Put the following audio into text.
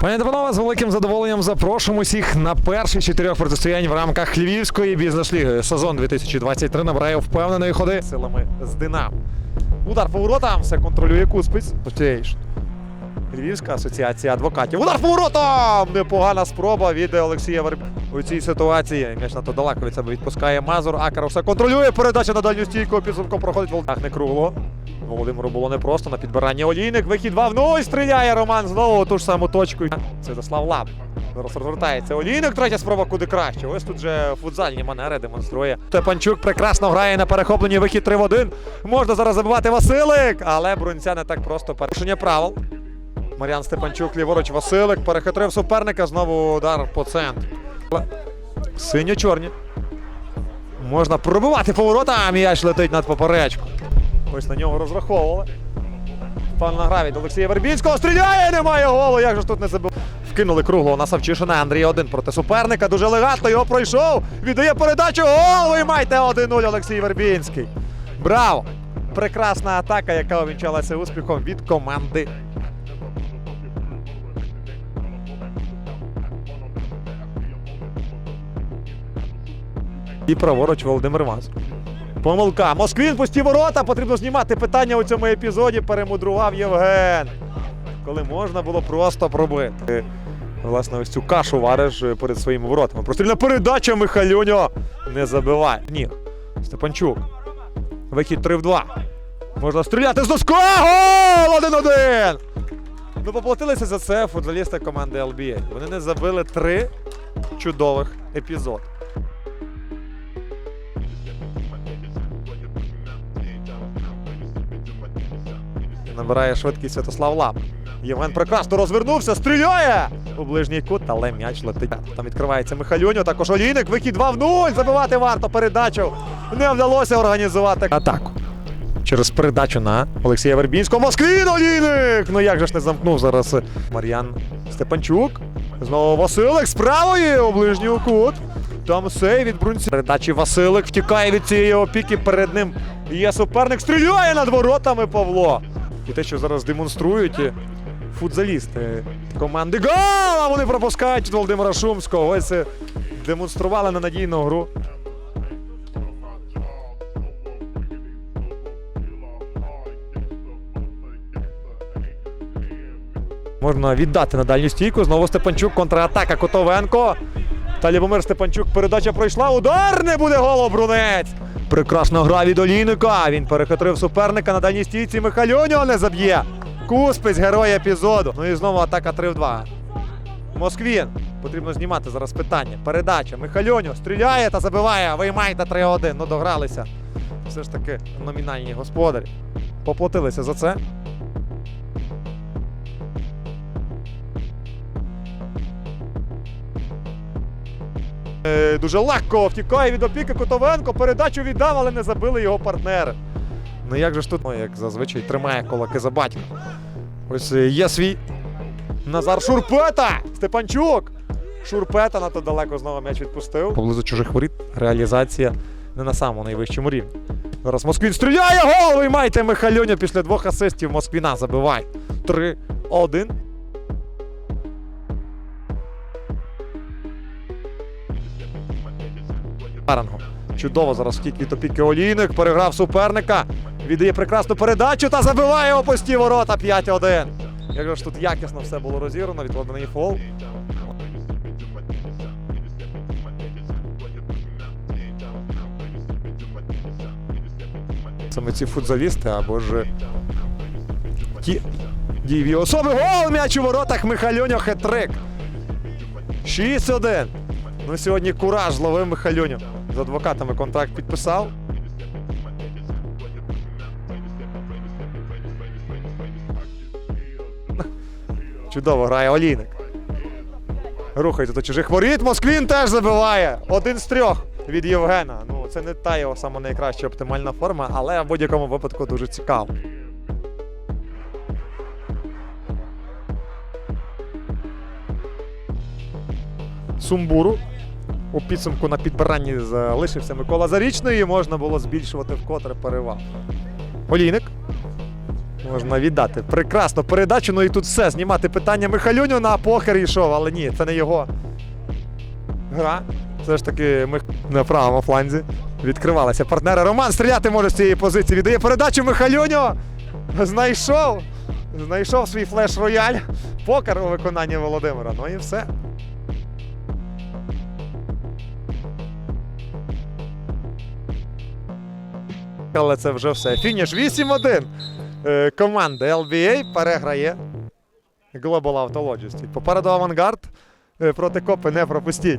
Пані та панове, з великим задоволенням запрошуємо усіх на перший з чотирьох протистоянь в рамках Львівської бізнес-ліги. Сезон 2023 набирає впевненої ходи силами з Динам. Удар по воротам, все контролює Куспиць. Львівська асоціація адвокатів. Удар по воротам! Непогана спроба від Олексія Вербі. У цій ситуації м'яч на то далеко відпускає Мазур. Акаров все контролює. Передача на дальню стійку. Підсумку проходить Володимир не кругло. Володимиру було непросто на підбиранні олійник. Вихід 2 в 0. Стріляє Роман знову ту ж саму точку. Святослав Лап. Зараз розвертається олійник. Третя спроба куди краще. Ось тут же футзальні манери демонструє. Степанчук прекрасно грає на перехопленні. Вихід 3 в 1. Можна зараз забивати Василик, але Брунця не так просто. Порушення правил. Мар'ян Степанчук, ліворуч Василик. Перехитрив суперника. Знову удар по центру. Синьо-чорні. Можна пробивати поворота, а м'яч летить над поперечку. Ось на нього розраховували. Пан гра Олексія Вербінського стріляє, немає голу. Як же ж тут не забив? Вкинули круглого на Савчишина. Андрій один проти суперника. Дуже елегантно його пройшов. Віддає передачу. Гол! Ви маєте 1-0 Олексій Вербінський. Браво! Прекрасна атака, яка увінчалася успіхом від команди. І праворуч Володимир Мазур. Помилка. Москвін пусті ворота. Потрібно знімати питання у цьому епізоді. Перемудрував Євген. Коли можна було просто пробити. Власне, ось цю кашу вариш перед своїми воротами. Прострільна передача Михайлюньо не забиває. Ні. Степанчук. Вихід 3 в 2. Можна стріляти з доска. Гол! 1-1! Ну, поплатилися за це футболісти команди LBA. Вони не забили три чудових епізоди. Набирає швидкість Святослав Лап. Євген прекрасно розвернувся, стріляє у ближній кут, але м'яч летить. Там відкривається Михайлюньо, також Олійник. Вихід 2 в 0. Забивати варто передачу. Не вдалося організувати атаку. Через передачу на Олексія Вербінського. Москвін Олійник! Ну як же ж не замкнув зараз Мар'ян Степанчук. Знову Василик з правої у ближній кут. Там сей від Брунці. Передачі Василик втікає від цієї опіки. Перед ним є суперник. Стріляє над воротами Павло. І те, що зараз демонструють футзалісти команди Гол! Вони пропускають Володимира Шумського. Ось е, демонстрували ненадійну гру. Можна віддати на дальню стійку. Знову Степанчук, контратака Котовенко. Та Любомир Степанчук передача пройшла. Удар не буде голу Брунець. Прекрасна гра від Олійника. Він перехитрив суперника на дальній стійці. Михальоньо не заб'є. Куспець, герой епізоду. Ну і знову атака 3 в 2. Москвін. Потрібно знімати зараз питання. Передача. Михальоню стріляє та забиває. Виймайте 3-1. Ну догралися. Все ж таки номінальні господарі. Поплатилися за це. Дуже легко втікає від опіки Котовенко. Передачу віддав, але не забили його партнери. Ну як же ж тут, ну, як зазвичай, тримає кулаки за батька. Ось е, є свій Назар Шурпета! Степанчук! Шурпета надто далеко знову м'яч відпустив. Поблизу чужих воріт реалізація не на самому найвищому рівні. Зараз Москвін стріляє! Гол! Виймайте Михальоня після двох асистів Москвіна забиває. 3-1. Парангом. Чудово зараз втік від опіки Олійник, переграв суперника, віддає прекрасну передачу та забиває у пусті ворота 5-1. Як же ж тут якісно все було розіграно, відкладений фол. Саме ці футзалісти або ж ті дієві особи. Гол м'яч у воротах Михальоньо хитрик. 6-1. Ну сьогодні кураж зловив Михайлюню. З адвокатами контракт підписав. Чудово грає Олійник. Рухається до чужих воріт. Москвін теж забиває. Один з трьох від Євгена. Ну, це не та його сама найкраща оптимальна форма, але в будь-якому випадку дуже цікаво. Сумбуру. У підсумку на підбиранні залишився Микола Зарічний і можна було збільшувати вкотре перевагу. Олійник. Можна віддати. Прекрасно передачу, ну і тут все. Знімати питання Михалюню на покер йшов, але ні, це не його гра. Все ж таки ми на правому фланзі відкривалися. Партнери Роман стріляти може з цієї позиції. Віддає передачу Михалюню. Знайшов. Знайшов свій флеш-рояль. Покер у виконанні Володимира. Ну і все. Але це вже все. Фініш 8-1. Е, Команда LBA переграє Global Auto. Попереду авангард е, проти копи не пропустіть.